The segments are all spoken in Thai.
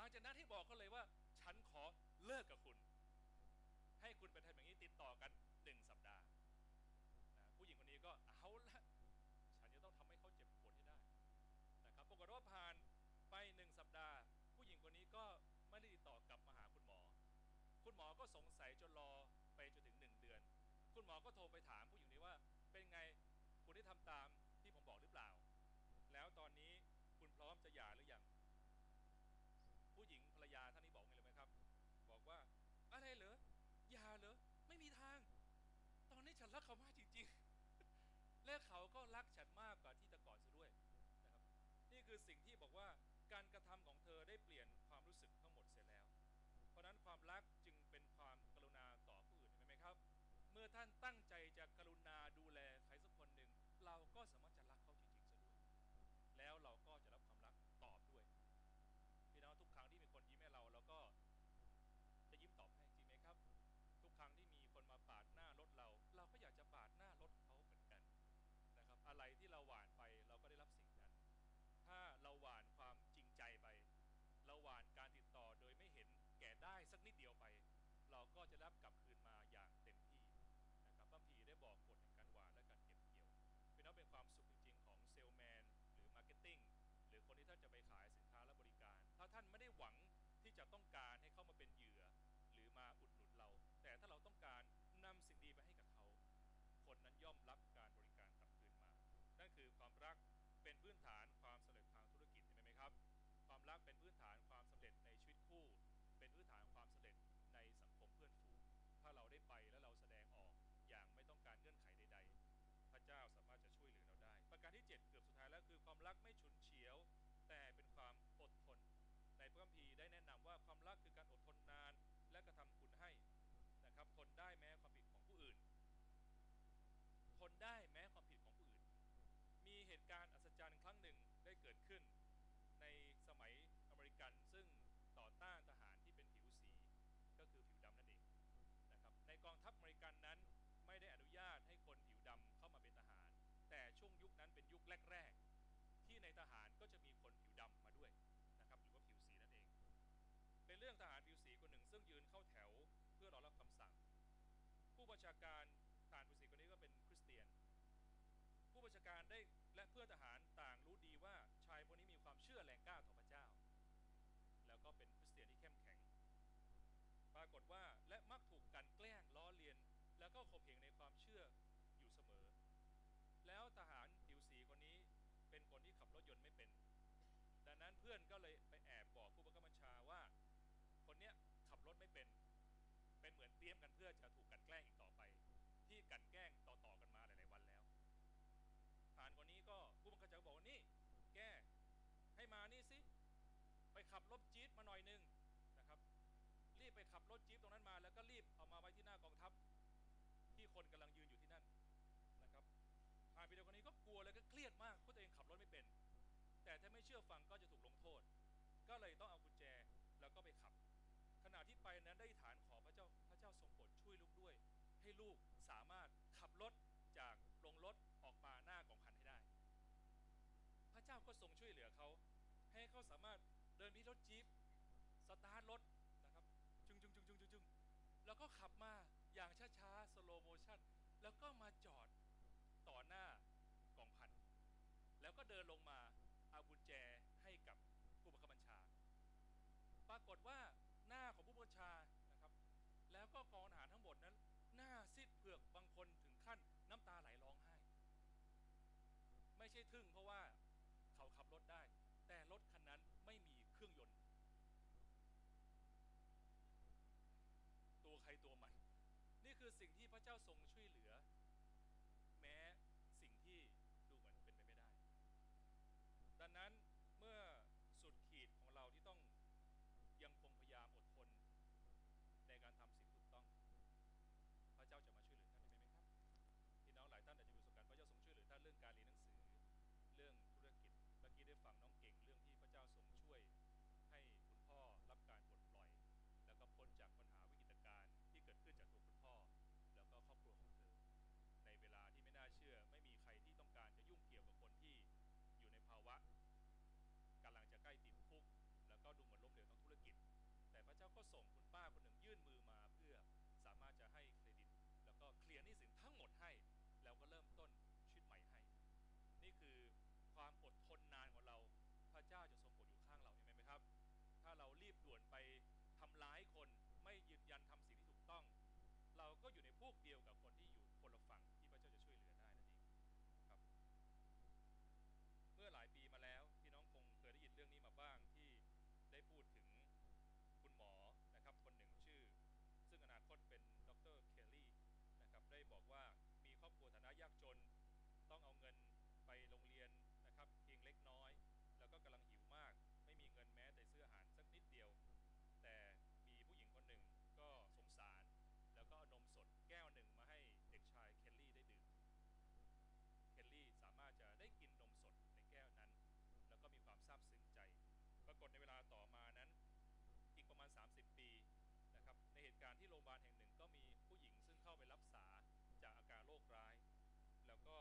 หลังจากนั้นให้บอกเขาเลยว่า ฉันขอเลิกกับคุณ ให้คุณไปทำอย่างนี้ติดต่อกันหนึ่งสัปดาห์นะผู้หญิงคนนี้ก็เอาละฉันจะต้องทำให้เขาเจ็บปวดให้ได้นะครับปรากฏว่าผ่านไปหนึ่งสัปดาห์ ผู้หญิงคนนี้ก็ไม่ได้ติดต่อกลับมาหาคุณหมอ คุณหมอก็สงสัยจนรอไปจนถึงหนึ่งเดือน คุณหมอก็โทรไปถามผู้หญิงนี้ว่า เป็นไงคุณได้ทำตามที่ผมบอกหรือเปล่า แล้วตอนนี้คุณพร้อมจะหย่าหรือยัง หญิงภรรยาท่านนี้บอกไงเลยไหมครับ บอกว่าอะไรเหรอหย่าเหรอไม่มีทาง ตอนนี้ฉันรักเขามากจริง ๆ และเขาก็รักฉันมากกว่าที่แต่ก่อนซะด้วยนะครับ นี่คือสิ่งที่บอกว่าการกระทำของเธอได้เปลี่ยนความรู้สึกทั้งหมดเสร็จแล้ว เพราะนั้นความรักจึงเป็นความกรุณาต่อผู้อื่นเห็นไหมครับ เมื่อท่านตั้งใจ ที่จ ได้แม้ความผิดของผู้อื่น มีเหตุการณ์อัศจรรย์ครั้งหนึ่งได้เกิดขึ้น ในสมัยอเมริกันซึ่งต่อต้านทหารที่เป็นผิวสีก็คือผิวดำนั่นเองนะครับในกองทัพอเมริกันนั้นไม่ได้อนุญาตให้คนผิวดำเข้ามาเป็นทหาร แต่ช่วงยุคนั้นเป็นยุคแรก ๆ ที่ในทหารก็จะมีคนผิวดำมาด้วยนะครับหรือว่าผิวสีนั่นเอง เป็นเรื่องทหารผิวสีคนหนึ่งซึ่งยืนเข้าแถวเพื่อรอรับคำสั่ง ผู้บัญชาการ การได้และเพื่อนทหารต่างรู้ดีว่าชายคนนี้มีความเชื่อแรงกล้าต่อพระเจ้า แล้วก็เป็นคริสเตียนที่เข้มแข็ง ปรากฏว่าและมักถูกกันแกล้งล้อเลียน แล้วก็ข่มเหงในความเชื่ออยู่เสมอ แล้วทหารผิวสีคนนี้เป็นคนที่ขับรถยนต์ไม่เป็น ดังนั้นเพื่อนก็เลยไปแอบบอกผู้บังคับบัญชาว่า คนเนี้ยขับรถไม่เป็น เป็นเหมือนเตรียมกันเพื่อจะถูกกันแกล้งอีกต่อไป ที่กันแกล้งต่อๆกันมาหลายๆวันแล้ว ทหารคนนี้ก็ผู้บังคับบัญชาบอกว่านี่ แกให้มานี่สิ ไป ขับรถจี๊ปมาหน่อยนึงนะครับ รีบไปขับรถจี๊ปตรงนั้นมา แล้วก็รีบเอามาไว้ที่หน้ากองทัพ ที่คนกำลังยืนอยู่ที่นั่นนะครับทหารพีเดียวคนนี้ก็กลัวแล้วก็เครียดมากเพราะตัวเองขับรถไม่เป็น แต่ถ้าไม่เชื่อฟังก็จะถูกลงโทษ ก็เลยต้องเอากุญแจแล้วก็ไปขับ ขณะที่ไปนั้นได้ฐานขอพระเจ้าพระเจ้าทรงโปรดช่วยลูกด้วย ให้ลูกสามารถขับรถจากโรงรถออกมาหน้ากองพันให้ได้ พระเจ้าก็ทรงช่วยเหลือเขา ให้เขาสามารถเดินที่รถจี๊ปสตาร์ทรถนะครับจึงจึงจึงจึงจึงจึงแล้วก็ขับมาอย่างช้าๆสโลโมชันแล้วก็มาจอดต่อหน้ากองพัน แล้วก็เดินลงมาเอากุญแจให้กับผู้บังคับบัญชา ปรากฏว่าหน้าของผู้บัญชานะครับ แล้วก็กองทหารทั้งหมดนั้น หน้าซีดเผือกบางคนถึงขั้นน้ำตาไหลร้องไห้ ไม่ใช่ทึ่งเพราะว่าเขาขับรถได้ แต่รถคันนั้นไม่มีเครื่องยนต์ ตัวใค รตัวมัน นี่คือสิ่งที่พระเจ้าทรงช่วยเหลือ แม้สิ่งที่ดูเหมือนเป็นไปไม่ได้ ดังนั้น การที่โรงพยาบาลแห่งหนึ่งก็มีผู้หญิงซึ่งเข้าไปรักษาจากอาการโรคร้าย แล้วก็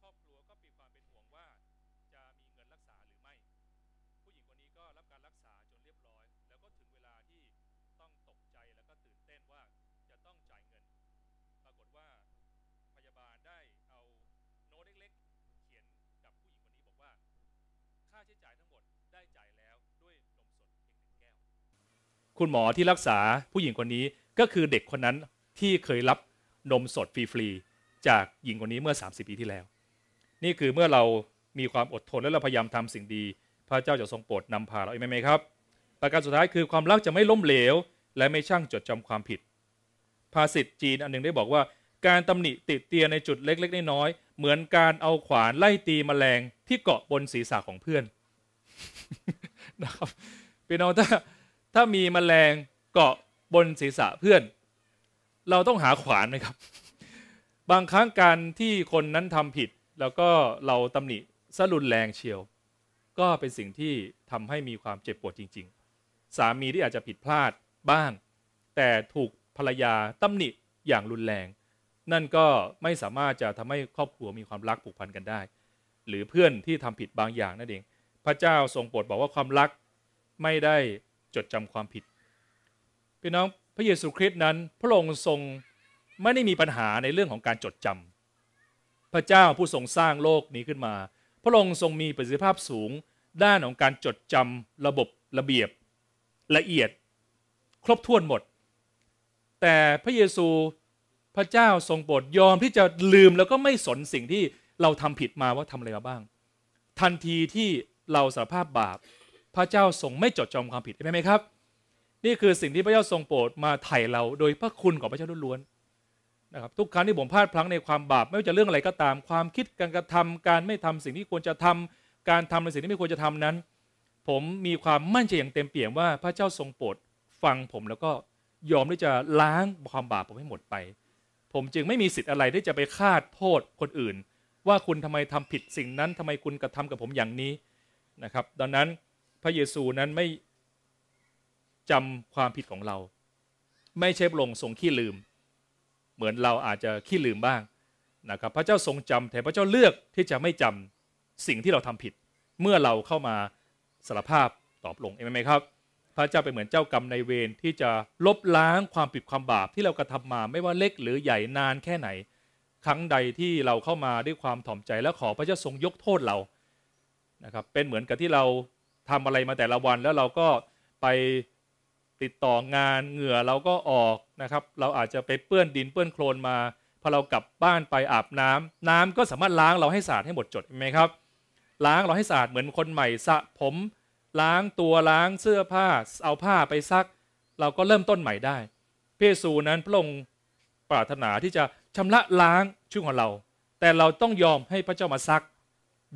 ครอบครัวก็มีความเป็นห่วงว่าจะมีเงินรักษาหรือไม่ ผู้หญิงคนนี้ก็รับการรักษาจนเรียบร้อย แล้วก็ถึงเวลาที่ต้องตกใจแล้วก็ตื่นเต้นว่าจะต้องจ่ายเงิน ปรากฏว่าพยาบาลได้เอาโน้ตเล็กๆ เขียนกับผู้หญิงคนนี้บอกว่า ค่าใช้จ่ายทั้งหมด คุณหมอที่รักษาผู้หญิงคนนี้ก็คือเด็กคนนั้นที่เคยรับนมสดฟรีๆจากหญิงคนนี้เมื่อ 30 ปีที่แล้ว นี่คือเมื่อเรามีความอดทนและเราพยายามทำสิ่งดี พระเจ้าจะทรงโปรดนำพาเราเองไหมครับ ประการสุดท้ายคือความรักจะไม่ล้มเหลว และไม่ช่างจดจำความผิด ภาษิตจีนอันหนึงได้บอกว่าการตำหนิติดเตียนในจุดเล็ก ๆ น้อยๆเหมือนการเอาขวานไล่ตีแมลงที่เกาะบนศีรษะของเพื่อนนะครับพี่น้องถ้า ถ้ามีแมลงเกาะบนศีรษะเพื่อน เราต้องหาขวานไหมครับ บางครั้งการที่คนนั้นทำผิด แล้วก็เราตำหนิสะรุนแรงเชียว ก็เป็นสิ่งที่ทำให้มีความเจ็บปวดจริง ๆ สามีที่อาจจะผิดพลาดบ้าง แต่ถูกภรรยาตำหนิอย่างรุนแรง นั่นก็ไม่สามารถจะทำให้ครอบครัวมีความรักผูกพันกันได้ หรือเพื่อนที่ทำผิดบางอย่างนั่นเอง พระเจ้าทรงโปรดบอกว่าความรักไม่ได้ จดจำความผิด พี่น้องพระเยซูคริสต์นั้น พระองค์ทรงไม่ได้มีปัญหาในเรื่องของการจดจำพระเจ้าผู้ทรงสร้างโลกนี้ขึ้นมา พระองค์ทรงมีประสิทธิภาพสูง ด้านของการจดจำระบบระเบียบละเอียด ครบถ้วนหมด แต่พระเยซูพระเจ้าทรงโปรดยอมที่จะลืมแล้วก็ไม่สนสิ่งที่เราทำผิดมาว่าทำอะไรมาบ้าง ทันทีที่เราสารภาพบาป พระเจ้าทรงไม่จดจำความผิดใช่ไหมครับ นี่คือสิ่งที่พระเจ้าทรงโปรดมาไถ่เราโดยพระคุณของพระเจ้าล้วนๆนะครับทุกครั้งที่ผมพลาดพลั้งในความบาปไม่ว่าจะเรื่องอะไรก็ตาม ความคิดการกระทำการไม่ทำสิ่งที่ควรจะทำการทำในสิ่งที่ไม่ควรจะทำนั้น ผมมีความมั่นใจอย่างเต็มเปี่ยมว่าพระเจ้าทรงโปรดฟังผมแล้วก็ยอมที่จะล้างความบาปผมให้หมดไป ผมจึงไม่มีสิทธิ์อะไรที่จะไปคาดโทษคนอื่น ว่าคุณทำไมทำผิดสิ่งนั้นทำไมคุณกระทำกับผมอย่างนี้นะครับ ดังนั้น พระเยซูนั้นไม่จำความผิดของเรา ไม่ใช่พระองค์ทรงขี้ลืม เหมือนเราอาจจะขี้ลืมบ้างนะครับพระเจ้าทรงจำแต่พระเจ้าเลือกที่จะไม่จำสิ่งที่เราทำผิด เมื่อเราเข้ามาสารภาพตอบลงเองไหมครับ พระเจ้าเป็นเหมือนเจ้ากรรมในเวรที่จะลบล้างความผิดความบาปที่เรากระทำมา ไม่ว่าเล็กหรือใหญ่นานแค่ไหน ครั้งใดที่เราเข้ามาด้วยความถ่อมใจและขอพระเจ้าทรงยกโทษเรานะครับเป็นเหมือนกับที่เรา ทำอะไรมาแต่ละวัน แล้วเราก็ไปติดต่องานเหงื่อเราก็ออกนะครับ เราอาจจะไปเปื้อนดินเปื้อนโคลนมาพอเรากลับบ้านไปอาบน้ำน้ำก็สามารถล้างเราให้สะอาดให้หมดจดไหมครับ ล้างเราให้สะอาดเหมือนคนใหม่สระผม ล้างตัวล้างเสื้อผ้า เอาผ้าไปซัก เราก็เริ่มต้นใหม่ได้พระเยซูนั้นพระองค์ปรารถนาที่จะชำระล้างชีวิตของเรา แต่เราต้องยอมให้พระเจ้ามาซัก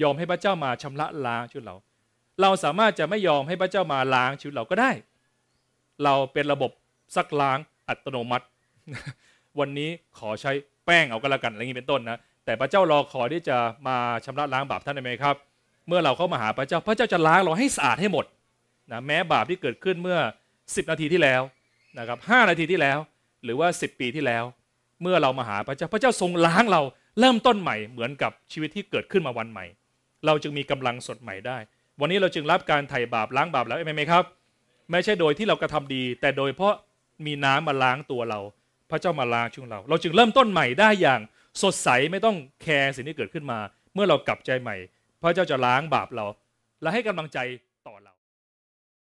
ยอมให้พระเจ้ามาชำระล้างชีวิตเรา เราสามารถจะไม่ยอมให้พระเจ้ามาล้างชีวิตเราก็ได้ เราเป็นระบบซักล้างอัตโนมัติ วันนี้ขอใช้แป้งเอาก็แล้วกันอะไรงนี้เป็นต้นนะแต่พระเจ้ารอคอยที่จะมาชำระล้างบาปท่านได้ไหมครับ เมื่อเราเข้ามาหาพระเจ้าพระเจ้าจะล้างเราให้สะอาดให้หมดนะแม้บาปที่เกิดขึ้นเมื่อ 10 นาทีที่แล้วนะครับ5นาทีที่แล้ว หรือว่า 10 ปีที่แล้ว เมื่อเรามาหาพระเจ้าพระเจ้าทรงล้างเราเริ่มต้นใหม่เหมือนกับชีวิตที่เกิดขึ้นมาวันใหม่ เราจึงมีกำลังสดใหม่ได้ วันนี้เราจึงรับการไถ่บาปล้างบาปแล้วใช่ไหมครับ ไม่ใช่โดยที่เรากระทำดี แต่โดยเพราะมีน้ำมาล้างตัวเรา พระเจ้ามาล้างช่วงเรา เราจึงเริ่มต้นใหม่ได้อย่างสดใสไม่ต้องแคร์สิ่งที่เกิดขึ้นมา เมื่อเรากลับใจใหม่ พระเจ้าจะล้างบาปเรา และให้กำลังใจ